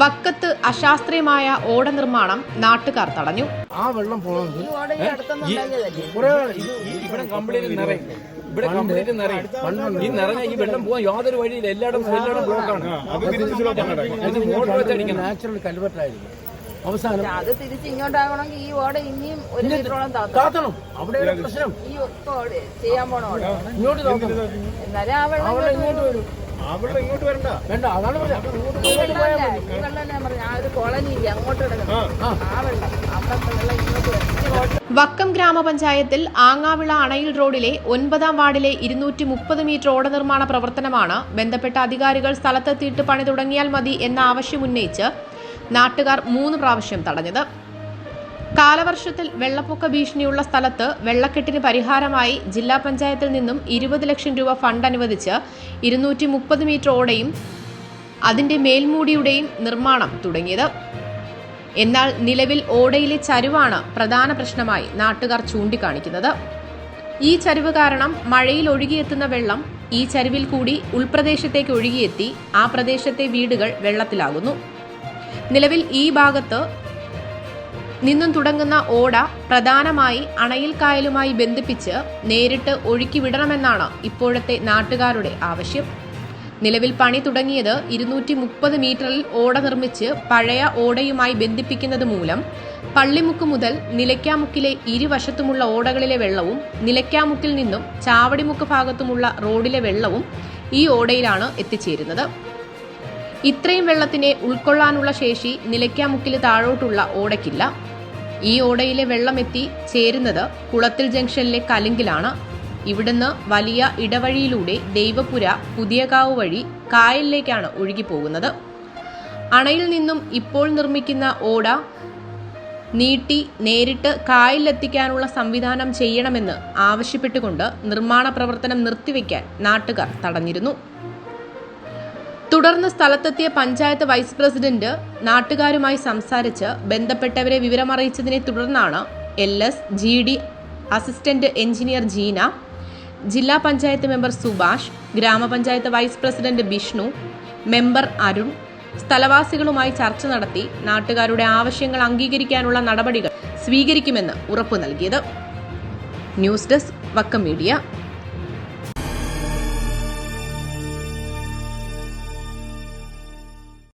വക്കത്ത് അശാസ്ത്രീയമായ ഓട നിർമ്മാണം നാട്ടുകാർ തടഞ്ഞു ആ വെള്ളം പോകുന്നത് ഇവിടെ കംപ്ലീറ്റ് നിറയും ഇവിടെ കംപ്ലീറ്റ് നിറയും ഈ നിറഞ്ഞ ഈ വെള്ളം പോകാൻ യാതൊരു വഴിയില്ല എല്ലായിടത്തും എല്ലായിടത്തും ബ്ലോക്കാണ് മോട്ടർ വെച്ചടിക്കണം നാച്ചുറൽ കൽവെട്ടായിരിക്കും അവസാനം അത് തിരിച്ച് ഇങ്ങോട്ടാകണമെങ്കിൽ ഈ ഓട ഇനിയും ഒരു മീറ്ററോളം താത്തണം. അവിടെ പ്രശ്നം. ഈ ഓട് ചെയ്യാൻ പോണ ഓട. ഇങ്ങോട്ട് താത്തണം. എന്നാലേ ആ വെള്ളം ഇങ്ങോട്ട് ഇങ്ങോട്ട് വരും. ഇങ്ങോട്ട് വരണ്ട. വേണ്ട അതാണ് വക്കം ഗ്രാമപഞ്ചായത്തിൽ ആങ്ങാവിള അണയിൽ റോഡിലെ ഒൻപതാം വാർഡിലെ ഇരുന്നൂറ്റി മുപ്പത് മീറ്റർ ഓട നിർമ്മാണ പ്രവർത്തനമാണ് ബന്ധപ്പെട്ട അധികാരികൾ സ്ഥലത്തെത്തിയിട്ട് പണി തുടങ്ങിയാൽ മതി എന്ന ആവശ്യം ഉന്നയിച്ച് നാട്ടുകാർ മൂന്ന് പ്രാവശ്യം തടഞ്ഞത്. കാലവർഷത്തിൽ വെള്ളപ്പൊക്ക ഭീഷണിയുള്ള സ്ഥലത്ത് വെള്ളക്കെട്ടിന് പരിഹാരമായി ജില്ലാ പഞ്ചായത്തിൽ നിന്നും ഇരുപത് ലക്ഷം രൂപ ഫണ്ട് അനുവദിച്ച് ഇരുന്നൂറ്റി മുപ്പത് മീറ്റർ ഓടയും അതിന്റെ മേൽമൂടിയുടെയും നിർമ്മാണം തുടങ്ങിയത്. എന്നാൽ നിലവിൽ ഓടയിലെ ചരിവാണ് പ്രധാന പ്രശ്നമായി നാട്ടുകാർ ചൂണ്ടിക്കാണിക്കുന്നത്. ഈ ചരിവ് കാരണം മഴയിൽ ഒഴുകിയെത്തുന്ന വെള്ളം ഈ ചരിവിൽ കൂടി ഉൾപ്രദേശത്തേക്ക് ഒഴുകിയെത്തി ആ പ്രദേശത്തെ വീടുകൾ വെള്ളത്തിലാകുന്നു. നിലവിൽ ഈ ഭാഗത്ത് നിന്നും തുടങ്ങുന്ന ഓട പ്രധാനമായി അണയിൽ കായലുമായി ബന്ധിപ്പിച്ച് നേരിട്ട് ഒഴുക്കി വിടണമെന്നാണ് ഇപ്പോഴത്തെ നാട്ടുകാരുടെ ആവശ്യം. നിലവിൽ പണി തുടങ്ങിയത് ഇരുന്നൂറ്റി മുപ്പത് മീറ്ററിൽ ഓട നിർമ്മിച്ച് പഴയ ഓടയുമായി ബന്ധിപ്പിക്കുന്നത് മൂലം പള്ളിമുക്ക് മുതൽ നിലയ്ക്കാമുക്കിലെ ഇരുവശത്തുമുള്ള ഓടകളിലെ വെള്ളവും നിലയ്ക്കാമുക്കിൽ നിന്നും ചാവടിമുക്ക് ഭാഗത്തുമുള്ള റോഡിലെ വെള്ളവും ഈ ഓടയിലാണ് എത്തിച്ചേരുന്നത്. ഇത്രയും വെള്ളത്തിനെ ഉൾക്കൊള്ളാനുള്ള ശേഷി നിലയ്ക്കാമുക്കിൽ താഴോട്ടുള്ള ഓടയ്ക്കില്ല. ഈ ഓടയിലെ വെള്ളമെത്തി ചേരുന്നത് കുളത്തിൽ ജംഗ്ഷനിലെ കലുങ്കിലാണ്. ഇവിടുന്ന് വലിയ ഇടവഴിയിലൂടെ ദൈവപുര പുതിയകാവ് വഴി കായലിലേക്കാണ് ഒഴുകിപ്പോകുന്നത്. അണയിൽ നിന്നും ഇപ്പോൾ നിർമ്മിക്കുന്ന ഓട നീട്ടി നേരിട്ട് കായലിലെത്തിക്കാനുള്ള സംവിധാനം ചെയ്യണമെന്ന് ആവശ്യപ്പെട്ടുകൊണ്ട് നിർമ്മാണ പ്രവർത്തനം നിർത്തിവെക്കാൻ നാട്ടുകാർ തടഞ്ഞിരുന്നു. തുടർന്ന് സ്ഥലത്തെത്തിയ പഞ്ചായത്ത് വൈസ് പ്രസിഡന്റ് നാട്ടുകാരുമായി സംസാരിച്ച് ബന്ധപ്പെട്ടവരെ വിവരമറിയിച്ചതിനെ തുടർന്നാണ് L S G D assistant engineer Jeena ജില്ലാ പഞ്ചായത്ത് മെമ്പർ സുഭാഷ് ഗ്രാമപഞ്ചായത്ത് vice president Bishnu member Arun സ്ഥലവാസികളുമായി ചർച്ച നടത്തി നാട്ടുകാരുടെ ആവശ്യങ്ങൾ അംഗീകരിക്കാനുള്ള നടപടികൾ സ്വീകരിക്കുമെന്ന് ഉറപ്പു നൽകിയത്. News desk Vakkom media.